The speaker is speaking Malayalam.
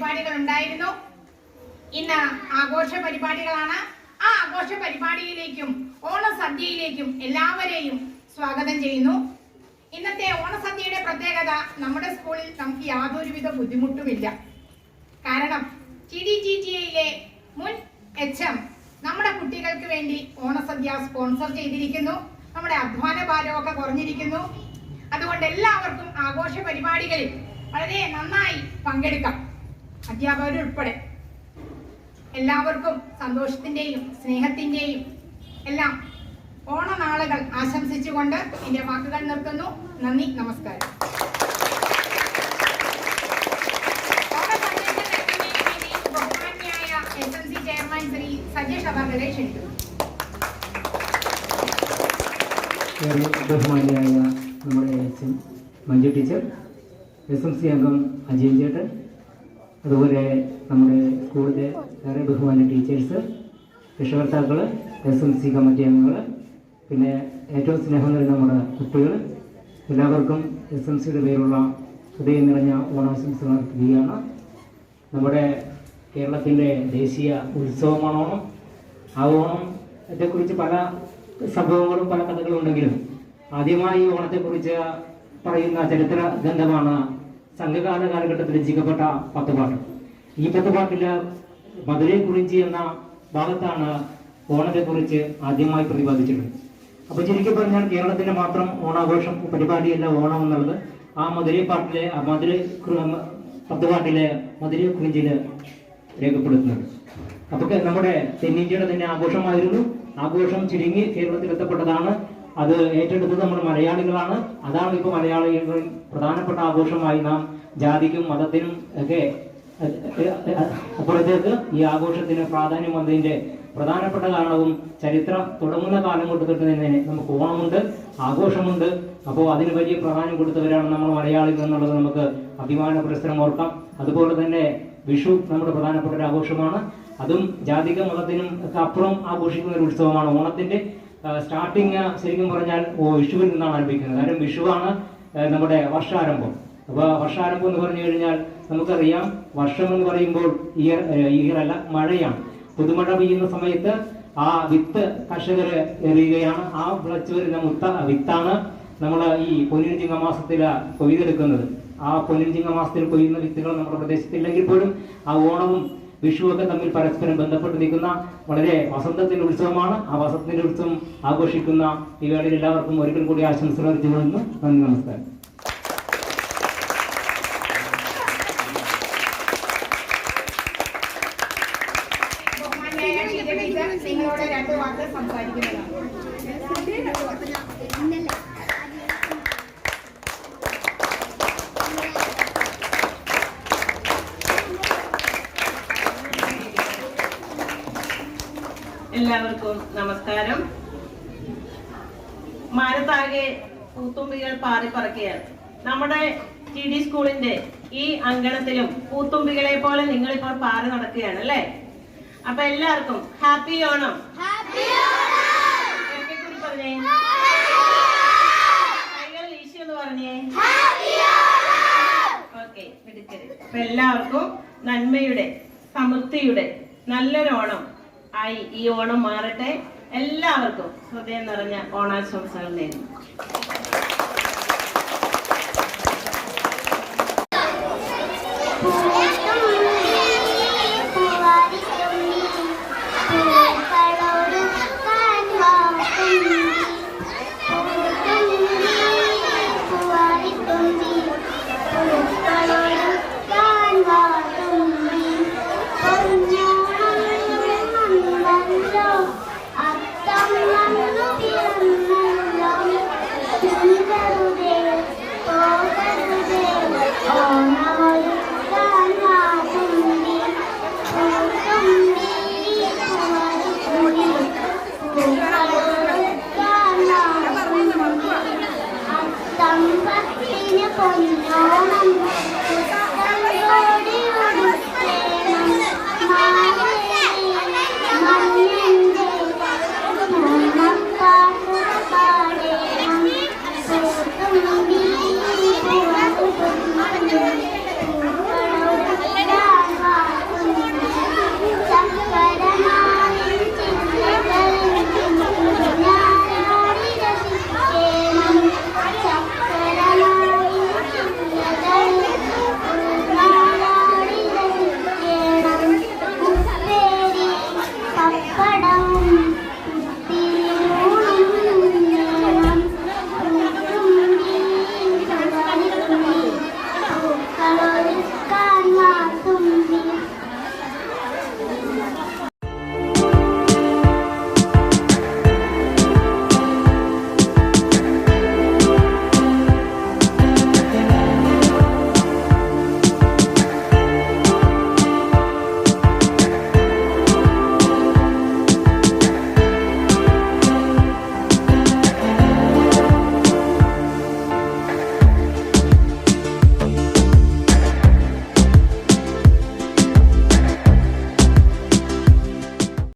പരിപാടികൾ ഉണ്ടായിരുന്നു ഇന്ന് ആഘോഷ പരിപാടികളാണ്. ആ ആഘോഷ പരിപാടിയിലേക്കും ഓണസദ്യയിലേക്കും എല്ലാവരെയും സ്വാഗതം ചെയ്യുന്നു. ഇന്നത്തെ ഓണസദ്യയുടെ പ്രത്യേകത നമ്മുടെ സ്കൂളിൽ നമുക്ക് യാതൊരുവിധ ബുദ്ധിമുട്ടുമില്ല. കാരണം ടി ഡി ജി ടി എയിലെ മുൻ എച്ച് എം നമ്മുടെ കുട്ടികൾക്ക് വേണ്ടി ഓണസദ്യ സ്പോൺസർ ചെയ്തിരിക്കുന്നു. നമ്മുടെ അധ്വാന ഭാരമൊക്കെ കുറഞ്ഞിരിക്കുന്നു. അതുകൊണ്ട് എല്ലാവർക്കും ആഘോഷ പരിപാടികളിൽ വളരെ നന്നായി പങ്കെടുക്കാം. അധ്യാപകരുൾപ്പെടെ എല്ലാവർക്കും സന്തോഷത്തിന്റെയും സ്നേഹത്തിന്റെയും എല്ലാം ഓണനാളുകൾ ആശംസിച്ചുകൊണ്ട് എന്റെ വാക്കുകൾ നിർത്തുന്നു. നന്ദി നമസ്കാരം. ബഹുമാന്യായ S N C chairman Shri Sajesh നമ്മുടെ Manju teacher S M C അംഗം അജയൻ ചേട്ടൻ അതുപോലെ നമ്മുടെ സ്കൂളിലെ ഏറെ ബഹുമാന ടീച്ചേഴ്സ് രക്ഷകർത്താക്കൾ എസ് എം സി കമ്മിറ്റി അംഗങ്ങൾ പിന്നെ ഏറ്റവും സ്നേഹം നിറഞ്ഞ നമ്മുടെ കുട്ടികൾ എല്ലാവർക്കും എസ് എം സിയുടെ പേരുള്ള ഹൃദയം നിറഞ്ഞ ഓണാശംസകൾ അർപ്പിക്കുകയാണ്. നമ്മുടെ കേരളത്തിന്റെ ദേശീയ ഉത്സവമാണ് ഓണം ആ ഓണത്തെക്കുറിച്ച് പല സംഭവങ്ങളും പല കഥകളും ഉണ്ടെങ്കിലും ആദ്യമായി ഓണത്തെക്കുറിച്ച് പറയുന്ന ചരിത്ര ഗ്രന്ഥമാണ് സംഘകാല കാലഘട്ടത്തിൽ രചിക്കപ്പെട്ട പത്തുപാട്ട് ഈ പത്തുപാട്ടിൽ മധുരെ കുറിഞ്ചി എന്ന ഭാഗത്താണ് ഓണത്തെ കുറിച്ച് ആദ്യമായി പ്രതിപാദിച്ചിട്ടുള്ളത്. അപ്പൊ ചുരുക്കി പറഞ്ഞാൽ കേരളത്തിന്റെ മാത്രം ഓണാഘോഷം പരിപാടിയല്ല ഓണം എന്നുള്ളത്. ആ മധുരൈ പാട്ടിലെ ആ മധുര കു- പത്തുപാട്ടിലെ മധുര കുറിഞ്ചിൽ രേഖപ്പെടുത്തുന്നത്. അപ്പൊ നമ്മുടെ തെന്നിന്ത്യയുടെ തന്നെ ആഘോഷമായിരുന്നു. ആഘോഷം ചുരുങ്ങി കേരളത്തിൽ എത്തപ്പെട്ടതാണ് അത് ഏറ്റെടുത്തത് നമ്മൾ മലയാളികളാണ്. അതാണ് ഇപ്പൊ മലയാളികളുടെ പ്രധാനപ്പെട്ട ആഘോഷമായി നാം ജാതിക്കും മതത്തിനും ഒക്കെ അപ്പുറത്തേക്ക് ഈ ആഘോഷത്തിന് പ്രാധാന്യം വന്നതിന്റെ പ്രധാനപ്പെട്ട കാരണവും ചരിത്രം തുടങ്ങുന്ന കാലം തൊട്ട് തന്നെ നമുക്ക് ഓണമുണ്ട് ആഘോഷമുണ്ട്. അപ്പോൾ അതിന് വലിയ പ്രാധാന്യം കൊടുത്തവരാണ് നമ്മൾ മലയാളികൾ എന്നുള്ളത് നമുക്ക് അഭിമാന പുരസ്സരം ഓർക്കാം. അതുപോലെ തന്നെ വിഷു നമ്മുടെ പ്രധാനപ്പെട്ട ഒരു ആഘോഷമാണ്. അതും ജാതിക മതത്തിനും ഒക്കെ അപ്പുറം ആഘോഷിക്കുന്ന ഒരു ഉത്സവമാണ് ഓണത്തിന്റെ. സ്റ്റാർട്ടിങ് ശരിക്കും പറഞ്ഞാൽ വിഷുവിൽ നിന്നാണ് ആരംഭിക്കുന്നത്. കാരണം വിഷുവാണ് നമ്മുടെ വർഷാരംഭം. അപ്പോൾ വർഷാരംഭം എന്ന് പറഞ്ഞു കഴിഞ്ഞാൽ നമുക്കറിയാം വർഷം എന്ന് പറയുമ്പോൾ ഇയർ ഇയറല്ല മഴയാണ്. പുതുമഴ പെയ്യുന്ന സമയത്ത് ആ വിത്ത് കർഷകർ എറിയുകയാണ്. ആ വിളച്ചു വരുന്ന മുത്ത വിത്താണ് നമ്മൾ ഈ പൊന്നിൻ ചിങ്ങമാസത്തിൽ കൊയ്തെടുക്കുന്നത്. ആ പൊന്നിൻ ചിങ്ങമാസത്തിൽ കൊയ്യുന്ന വിത്തുകൾ നമ്മുടെ പ്രദേശത്തില്ലെങ്കിൽ പോലും ആ ഓണവും വിഷുവൊക്കെ തമ്മിൽ പരസ്പരം ബന്ധപ്പെട്ട് നിൽക്കുന്ന വളരെ വസന്തത്തിന്റെ ഉത്സവമാണ്. ആ വസന്തത്തിന്റെ ഉത്സവം ആഘോഷിക്കുന്ന ഈ വേളയിൽ എല്ലാവർക്കും ഒരിക്കൽ കൂടി ആശംസകൾ അറിയിച്ചുകൊള്ളുന്നു നന്ദി നമസ്കാരം. നിങ്ങളോട് രണ്ട് വാക്ക് സംസാരിക്കുന്നതാണ്. എല്ലാവർക്കും നമസ്കാരം. മാനത്താകെ പൂത്തുമ്പികൾ പാറിപ്പറക്കുകയാണ്. നമ്മുടെ ടി ഡി സ്കൂളിന്റെ ഈ അങ്കണത്തിലും പൂത്തുമ്പികളെ പോലെ നിങ്ങൾ ഇപ്പോൾ പാറി നടക്കുകയാണ് അല്ലേ? അപ്പൊ എല്ലാവർക്കും ഹാപ്പി ഓണം. പറഞ്ഞേ. കൈകൾ വീശി എന്ന് പറഞ്ഞേ. ഓക്കെ എല്ലാവർക്കും നന്മയുടെ സമൃദ്ധിയുടെ നല്ലൊരു ഓണം ആയി ഈ ഓണം മാറട്ടെ. എല്ലാവർക്കും ഹൃദയം നിറഞ്ഞ ഓണാശംസകൾ നേരുന്നു. Quần áo.